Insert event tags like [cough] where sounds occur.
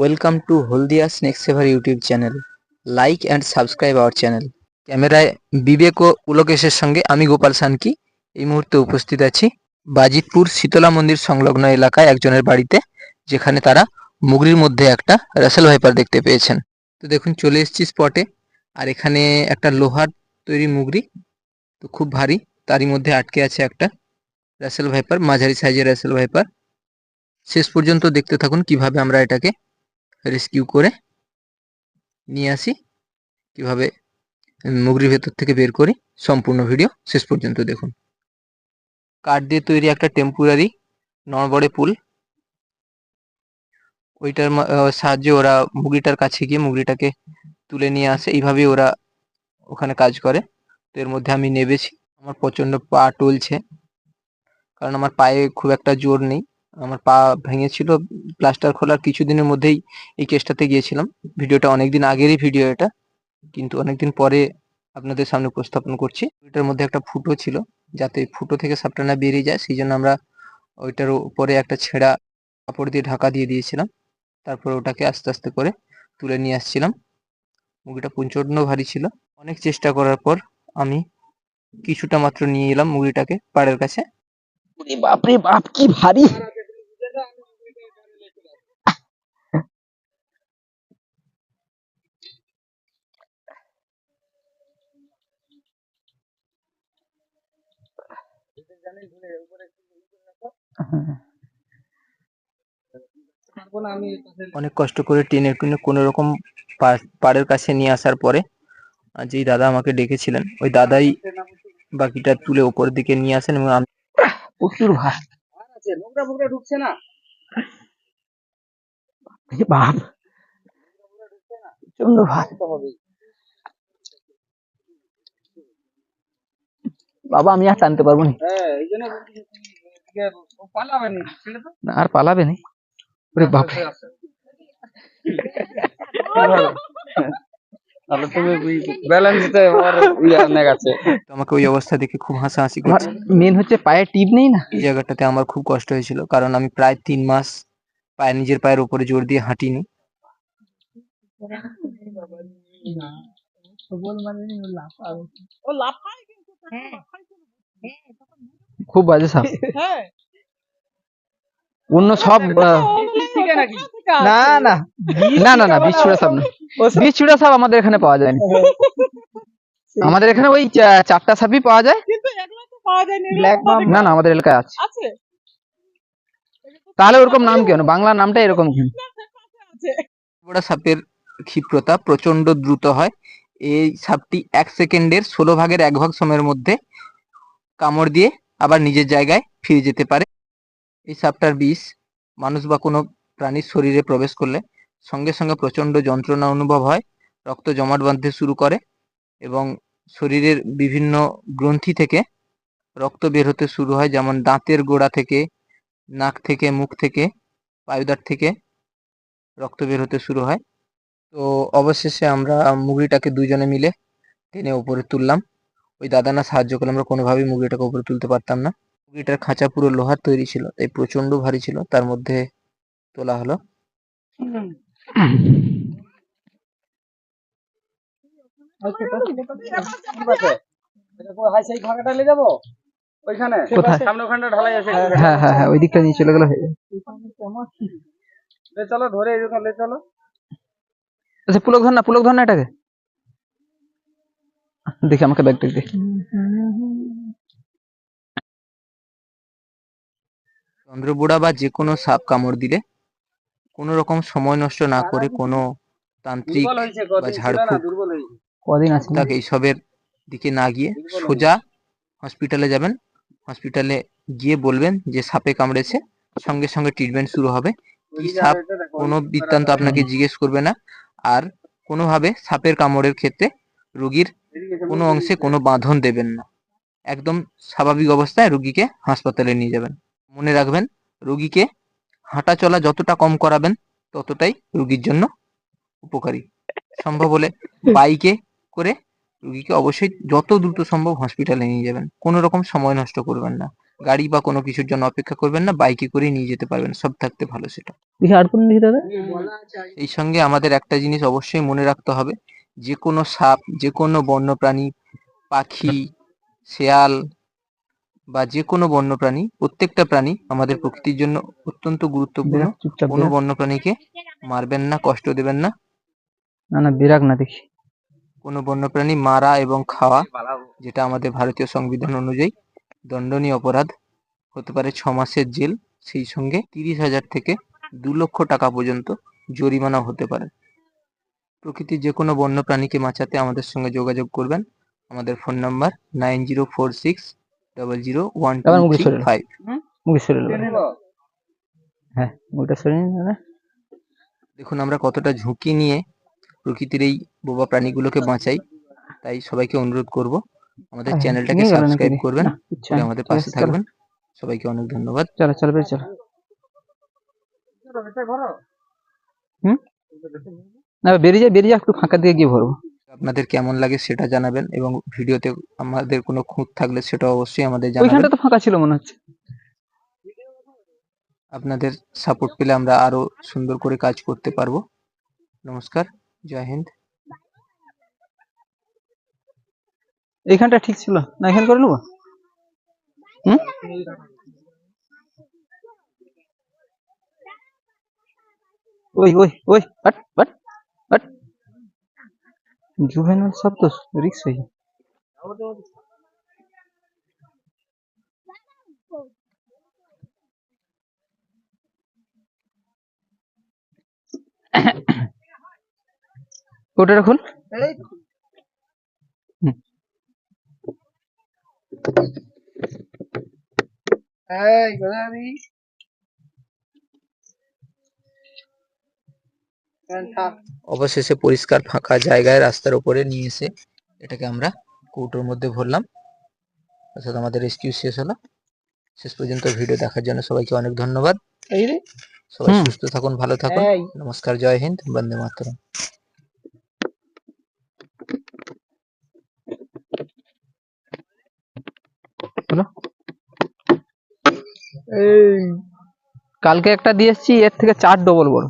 Welcome to Haldia Snake saver YouTube channel like and subscribe our channel ক্যামেরায় বিবেক ও পুলকেশের সঙ্গে আমি Gopal Sankey. এই মুহূর্তে উপস্থিত আছি বাজিতপুর শীতলা মন্দির সংলগ্ন এলাকায় একজনের বাড়িতে, যেখানে তারা মুগরির মধ্যে একটা রাসেল ভাইপার দেখতে পেয়েছেন। তো দেখুন, চলে এসেছি স্পটে আর এখানে একটা লোহার তৈরি মুগরি। তো খুব ভারী। তারই মধ্যে আটকে আছে একটা রাসেল ভাইপার মাঝারি সাইজের রাসেল ভাইপার শেষ পর্যন্ত দেখতে থাকুন কীভাবে আমরা এটাকে রেস্কিউ করে নিয়ে আসি। কীভাবে মুগরির ভেতর থেকে বের করি, সম্পূর্ণ ভিডিও শেষ পর্যন্ত দেখুন। কাঠ দিয়ে তৈরি একটা টেম্পোরারি নড়বড়ে পুল। ওইটার সাহায্যে ওরা মুগরিটার কাছে গিয়ে মুগরিটাকে তুলে নিয়ে আসে। এইভাবেই ওরা ওখানে কাজ করে। তো এর মধ্যে আমি নেবেছি। আমার প্রচণ্ড পা টলছে। কারণ আমার পায়ে খুব একটা জোর নেই। আমার পা ভেঙেছিল প্লাস্টার খোলার কিছুদিনের মধ্যেই এই কেসটাতে গিয়েছিলাম। ভিডিওটা অনেকদিন আগেরই ভিডিও এটা, কিন্তু অনেকদিন পরে আপনাদের সামনে উপস্থাপন করছি। ওইটার মধ্যে একটা ফুটো ছিল, যাতে ফুটো থেকে সাপটা না বেরিয়ে যায় সেই জন্য আমরা ওইটার উপরে একটা ছেঁড়া কাপড় দিয়ে ঢাকা দিয়ে দিয়েছিলাম। তারপর ওটাকে আস্তে আস্তে করে তুলে নিয়ে আসছিলাম। মুরগিটা প্রচণ্ড ভারী ছিল। অনেক চেষ্টা করার পর আমি কিছুটা মাত্র নিয়ে এলাম মুরগিটাকে পাড়ের কাছে। বাপরে বাপ, কি ভারী! অনেক কষ্ট করে টেনে টুনে কোনো রকম পাড়ের কাছে নিয়ে আসার পরে যেই দাদা আমাকে ডেকেছিলেন ওই দাদাই বাকিটা তুলে ওপরের দিকে নিয়ে আসেন এবং আমি প্রচুর ভার নোংরা ফোংরা ঢুকছে না? বাপ প্রচণ্ড ভার বাবা আমি আর টানতে পারব না। হ্যাঁ না আর পালাবে না। ওরে বাপ ওই অবস্থা দেখে খুব হাসাহাসি করছে। মেন হচ্ছে পায়ে টিপ নেই না? এই জায়গাটাতে আমার খুব কষ্ট হয়েছিল কারণ আমি প্রায় তিন মাস পায়ে নিজের পায়ের উপরে জোর দিয়ে হাঁটিনি। ও লাফায় খুব বাজে সাপ [laughs] হ্যাঁ। অন্য সব ঠিক আছে নাকি? না না। না না না সাপ না। বিষ ছুড়া সাপ আমাদের এখানে পাওয়া যায় না [laughs] আমাদের এখানে ওই চারটা সাপই পাওয়া যায়। কিন্তু এগুলো তো পাওয়া যায় না না না আমাদের এলাকায় আছে। আছে? তাহলে ওরকম নাম কেন বাংলা নামটা এরকম কেন সাপের ক্ষিপ্রতা প্রচণ্ড দ্রুত হয়। এই সাপটি এক সেকেন্ডের ষোলো ভাগের এক ভাগ সময়ের মধ্যে কামড় দিয়ে আবার নিজের জায়গায় ফিরে যেতে পারে। এই সাপটার বিষ মানুষ বা কোনো প্রাণীর শরীরে প্রবেশ করলে সঙ্গে সঙ্গে প্রচণ্ড যন্ত্রণা অনুভব হয়, রক্ত জমাট বাঁধতে শুরু করে এবং শরীরের বিভিন্ন গ্রন্থি থেকে রক্ত বের হতে শুরু হয়, যেমন দাঁতের গোড়া থেকে, নাক থেকে, মুখ থেকে, পায়ুদার থেকে রক্ত বের হতে শুরু হয়। তো অবশেষে আমরা মুগরিটাকে দুজনে মিলে টেনে উপরে তুললাম। ওই দাদা না সাহায্য করলে আমরা কোনোভাবেই মুগরিটাকে উপরে তুলতে পারতাম না। মুগরিটার খাঁচা পুরো লোহার তৈরি ছিল তাই প্রচণ্ড ভারী ছিল তার মধ্যে তোলা হলো। হাই সেই ফাঁকাটা নিয়ে যাব ওইখানে কোথায়? সামনে ওখানটা ঢালাই আছে হ্যাঁ হ্যাঁ হ্যাঁ ওই দিকটা নিয়ে চলে ধরে চলো। আচ্ছা পুলক ধর না পুলক ধর না এটাকে। দেখি আমাকে ব্যাগ দেখি চন্দ্রবোড়া বা যে কোনো সাপ কামড় দিলে কোনো রকম সময় নষ্ট না করে কোনো তান্ত্রিক না ঝাড়ফুঁক কদিন আছে? তাকে এইসবের দিকে না গিয়ে সোজা হসপিটালে যাবেন। হসপিটালে গিয়ে বলবেন যে সাপে কামড়েছে সঙ্গে সঙ্গে ট্রিটমেন্ট শুরু হবে। কি সাপ কোনো বৃত্তান্ত আপনাকে জিজ্ঞেস করবে না। আর কোনোভাবে সাপের কামড়ের ক্ষেত্রে রুগীর কোনো অংশে কোনো বাঁধন দেবেন না। একদম স্বাভাবিক অবস্থায় রুগীকে হাসপাতালে নিয়ে যাবেন। মনে রাখবেন, রুগীকে হাঁটা চলা যতটা কম করাবেন, ততটাই রুগীর জন্য উপকারী। সম্ভব হলে বাইকে করে রুগীকে অবশ্যই যত দ্রুত সম্ভব হসপিটালে নিয়ে যাবেন। কোনো রকম সময় নষ্ট করবেন না। গাড়ি বা কোনো কিছুর জন্য অপেক্ষা করবেন না বাইকে করে নিয়ে যেতে পারবেন সব থাকতে ভালো সেটা। দেখি আর কোন দেখি দাদা এই সঙ্গে আমাদের একটা জিনিস অবশ্যই মনে রাখতে হবে যে কোনো সাপ যে কোনো বন্যপ্রাণী পাখি শেয়াল বা যে কোনো বন্যপ্রাণী প্রত্যেকটা প্রাণী আমাদের প্রকৃতির জন্য অত্যন্ত গুরুত্বপূর্ণ। কোনো। বন্যপ্রাণীকে মারবেন না কষ্ট দেবেন না। না না বিরাগ না দেখি। কোনো বন্যপ্রাণী মারা এবং খাওয়া যেটা আমাদের ভারতীয় সংবিধান অনুযায়ী দণ্ডনীয় অপরাধ। হতে পারে ছ মাসের জেল সেই সঙ্গে তিরিশ হাজার থেকে দু লক্ষ টাকা পর্যন্ত জরিমানা হতে পারে। প্রকৃতির যে কোনো বন্য প্রাণীকে বাঁচাতে আমাদের সঙ্গে যোগাযোগ করবেন। আমাদের phone number nine zero four six double zero one two three five. হ্যাঁ দেখুন আমরা কতটা ঝুঁকি নিয়ে প্রকৃতির এই বোবা প্রাণীগুলোকে বাঁচাই তাই সবাইকে অনুরোধ করব। আমাদের চ্যানেলটাকে সাবস্ক্রাইব করবেন। কিচ্ছু করে আমাদের পাশে থাকবেন। সবাইকে অনেক ধন্যবাদ। চলো চলো বেশ চলো। হুম? না বেরিয়ে যা বেরিয়ে যা একটু ফাঁকা দিয়ে গিয়ে ভরবো আপনাদের কেমন লাগে সেটা জানাবেন এবং ভিডিওতে আমাদের কোনো খুঁত থাকলে সেটা অবশ্যই আমাদের জানাবেন। ওইখানটা তো ফাঁকা ছিল মনে হচ্ছে। আপনাদের সাপোর্ট পেলে আমরা আরও সুন্দর করে কাজ করতে পারব। নমস্কার জয় হিন্দ। এইখানটা ঠিক ছিল না, এখানে করে নেব? ওই ওই ওই, বাট বাট বাট। জুভেনাল সব তো রিক্স হয়ে। ওটা রাখুন অবশেষে পরিষ্কার ফাঁকা জায়গায় রাস্তার উপরে নিয়ে এসে এটাকে আমরা কৌটোর মধ্যে ভরলাম। অর্থাৎ আমাদের রেস্কিউ শেষ হলো। শেষ পর্যন্ত ভিডিও দেখার জন্য সবাইকে অনেক ধন্যবাদ। সবাই সুস্থ থাকুন ভালো থাকুন। নমস্কার জয় হিন্দ বন্দে মাতরম। কালকে একটা দিয়ে এসছি এর থেকে চার ডবল বড়